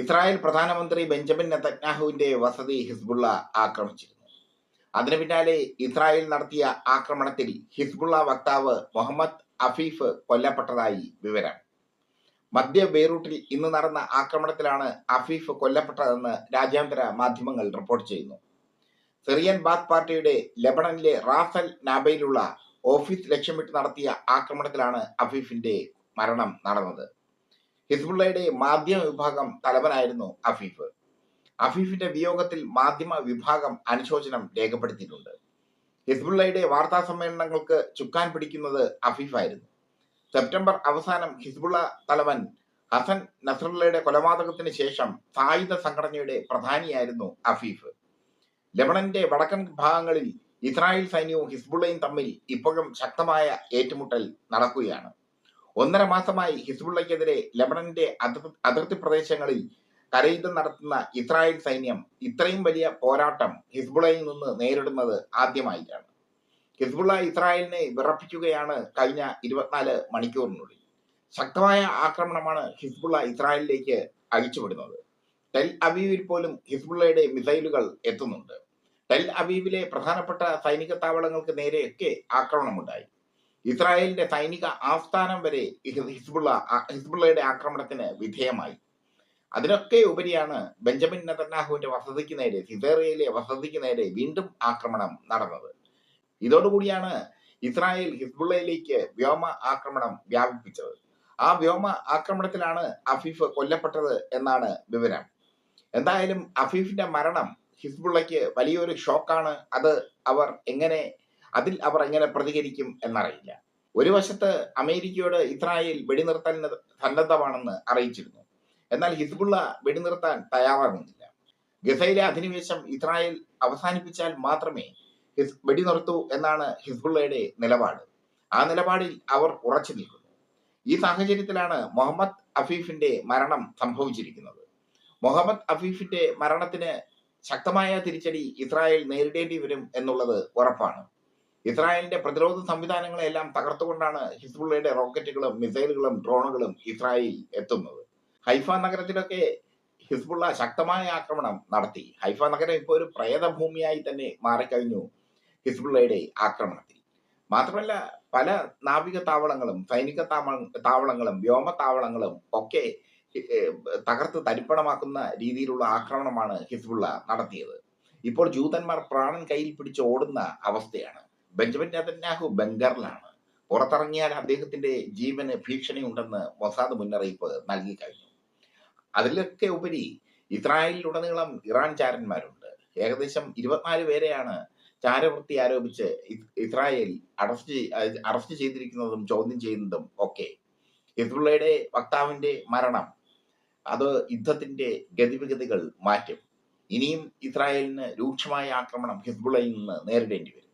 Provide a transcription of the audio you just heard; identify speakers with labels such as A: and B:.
A: Israel പ്രധാനമന്ത്രി Benjamin നെതന്യാഹുവിന്റെ വസതി Hezbollah ആക്രമിച്ചിരുന്നു. അതിനു പിന്നാലെ ഇസ്രായേൽ നടത്തിയ ആക്രമണത്തിൽ ഹിസ്ബുള്ള വക്താവ് മുഹമ്മദ് അഫീഫ് കൊല്ലപ്പെട്ടതായി വിവരം. മധ്യ ബെയ്റൂട്ടിൽ ഇന്ന് നടന്ന ആക്രമണത്തിലാണ് അഫീഫ് കൊല്ലപ്പെട്ടതെന്ന് രാജ്യാന്തര മാധ്യമങ്ങൾ റിപ്പോർട്ട് ചെയ്യുന്നു. സിറിയൻ ബാത്ത് പാർട്ടിയുടെ ലെബണനിലെ റാഫൽ നാബയിലുള്ള ഓഫീസ് ലക്ഷ്യമിട്ട് നടത്തിയ ആക്രമണത്തിലാണ് അഫീഫിന്റെ മരണം നടന്നത്. ഹിസ്ബുള്ളയുടെ മാധ്യമ വിഭാഗം തലവനായിരുന്നു അഫീഫ്. അഫീഫിന്റെ വിയോഗത്തിൽ മാധ്യമ വിഭാഗം അനുശോചനം രേഖപ്പെടുത്തിയിട്ടുണ്ട്. ഹിസ്ബുള്ളയുടെ വാർത്താ സമ്മേളനങ്ങൾക്ക് ചുക്കാൻ പിടിക്കുന്നത് അഫീഫായിരുന്നു. സെപ്റ്റംബർ അവസാനം ഹിസ്ബുള്ള തലവൻ ഹസൻ നസറുള്ളയുടെ കൊലപാതകത്തിന് ശേഷം സായുധ സംഘടനയുടെ പ്രധാനിയായിരുന്നു അഫീഫ്. ലെബണന്റെ വടക്കൻ ഭാഗങ്ങളിൽ ഇസ്രായേൽ സൈന്യവും ഹിസ്ബുള്ളയും തമ്മിൽ ഇപ്പോഴും ശക്തമായ ഏറ്റുമുട്ടൽ നടക്കുകയാണ്. ഒന്നര മാസമായി ഹിസ്ബുള്ളയ്ക്കെതിരെ ലബണന്റെ അതിർ- അതിർത്തി പ്രദേശങ്ങളിൽ കരയുദ്ധം നടത്തുന്ന ഇസ്രായേൽ സൈന്യം ഇത്രയും വലിയ പോരാട്ടം ഹിസ്ബുള്ളയിൽ നിന്ന് നേരിടുന്നത് ആദ്യമായിട്ടാണ്. ഹിസ്ബുള്ള ഇസ്രായേലിനെ വിറപ്പിക്കുകയാണ് കഴിഞ്ഞ ഇരുപത്തിനാല് മണിക്കൂറിനുള്ളിൽ. ശക്തമായ ആക്രമണമാണ് ഹിസ്ബുള്ള ഇസ്രായേലിലേക്ക് അഴിച്ചുവിടുന്നത്. ടെൽ അവീവിൽ പോലും ഹിസ്ബുള്ളയുടെ മിസൈലുകൾ എത്തുന്നുണ്ട്. ടെൽ അവീവിലെ പ്രധാനപ്പെട്ട സൈനിക താവളങ്ങൾക്ക് നേരെയൊക്കെ ആക്രമണമുണ്ടായി. ഇസ്രായേലിന്റെ സൈനിക ആസ്ഥാനം വരെ ഹിസ്ബുള്ള ഹിസ്ബുള്ളയുടെ ആക്രമണത്തിന് വിധേയമായി. അതിനൊക്കെ ഉപരിയാണ് ബെഞ്ചമിൻ നെതന്യാഹുവിന്റെ വസതിക്ക് നേരെ സിസേറിയയിലെ വസതിക്ക് നേരെ വീണ്ടും ആക്രമണം നടന്നത്. ഇതോടുകൂടിയാണ് ഇസ്രായേൽ ഹിസ്ബുള്ളയിലേക്ക് വ്യോമ ആക്രമണം വ്യാപിപ്പിച്ചത്. ആ വ്യോമ ആക്രമണത്തിലാണ് അഫീഫ് കൊല്ലപ്പെട്ടത് എന്നാണ് വിവരം. എന്തായാലും അഫീഫിന്റെ മരണം ഹിസ്ബുള്ളയ്ക്ക് വലിയൊരു ഷോക്കാണ്. അത് അവർ എങ്ങനെ അതിൽ അവർ എങ്ങനെ പ്രതികരിക്കും എന്നറിയില്ല. ഒരു വശത്ത് അമേരിക്കയോട് ഇസ്രായേൽ വെടിനിർത്താൻ സന്നദ്ധമാണെന്ന് അറിയിച്ചിരുന്നു. എന്നാൽ ഹിസ്ബുള്ള വെടിനിർത്താൻ തയ്യാറാകുന്നില്ല. ഗസയിലെ അധിനിവേശം ഇസ്രായേൽ അവസാനിപ്പിച്ചാൽ മാത്രമേ ഹിസ് വെടിനിർത്തൂ എന്നാണ് ഹിസ്ബുള്ളയുടെ നിലപാട്. ആ നിലപാടിൽ അവർ ഉറച്ചു നിൽക്കുന്നു. ഈ സാഹചര്യത്തിലാണ് മുഹമ്മദ് അഫീഫിന്റെ മരണം സംഭവിച്ചിരിക്കുന്നത്. മുഹമ്മദ് അഫീഫിന്റെ മരണത്തിന് ശക്തമായ തിരിച്ചടി ഇസ്രായേൽ നേരിടേണ്ടി വരും എന്നുള്ളത് ഉറപ്പാണ്. ഇസ്രായേലിന്റെ പ്രതിരോധ സംവിധാനങ്ങളെല്ലാം തകർത്തുകൊണ്ടാണ് ഹിസ്ബുള്ളയുടെ റോക്കറ്റുകളും മിസൈലുകളും ഡ്രോണുകളും ഇസ്രായേൽ എത്തുന്നത്. ഹൈഫ നഗരത്തിലൊക്കെ ഹിസ്ബുള്ള ശക്തമായ ആക്രമണം നടത്തി. ഹൈഫ നഗരം ഇപ്പോൾ ഒരു പ്രേതഭൂമിയായി തന്നെ മാറിക്കഴിഞ്ഞു ഹിസ്ബുള്ളയുടെ ആക്രമണത്തിൽ. മാത്രമല്ല പല നാവിക താവളങ്ങളും സൈനിക താവ താവളങ്ങളും വ്യോമ താവളങ്ങളും ഒക്കെ തകർത്ത് തരിപ്പണമാക്കുന്ന രീതിയിലുള്ള ആക്രമണമാണ് ഹിസ്ബുള്ള നടത്തിയത്. ഇപ്പോൾ ജൂതന്മാർ പ്രാണൻ കയ്യിൽ പിടിച്ച് ഓടുന്ന അവസ്ഥയാണ്. ബെഞ്ചമിൻ നെതന്യാഹു ബംഗറിലാണ്. പുറത്തിറങ്ങിയാൽ അദ്ദേഹത്തിന്റെ ജീവന് ഭീഷണിയുണ്ടെന്ന് മൊസാദ് മുന്നറിയിപ്പ് നൽകി കഴിഞ്ഞു. അതിലൊക്കെ ഉപരി ഇസ്രായേലിലുടനീളം ഇറാൻ ചാരന്മാരുണ്ട്. ഏകദേശം ഇരുപത്തിനാല് പേരെയാണ് ചാരവൃത്തി ആരോപിച്ച് ഇസ്രായേൽ അറസ്റ്റ് അറസ്റ്റ് ചെയ്തിരിക്കുന്നതും ചോദ്യം ചെയ്യുന്നതും ഒക്കെ. ഹിസ്ബുള്ളയുടെ വക്താവിന്റെ മരണം അത് യുദ്ധത്തിന്റെ ഗതിവിഗതികൾ മാറ്റും. ഇനിയും ഇസ്രായേലിന് രൂക്ഷമായ ആക്രമണം ഹിസ്ബുള്ളയിൽ നിന്ന് നേരിടേണ്ടി വരും.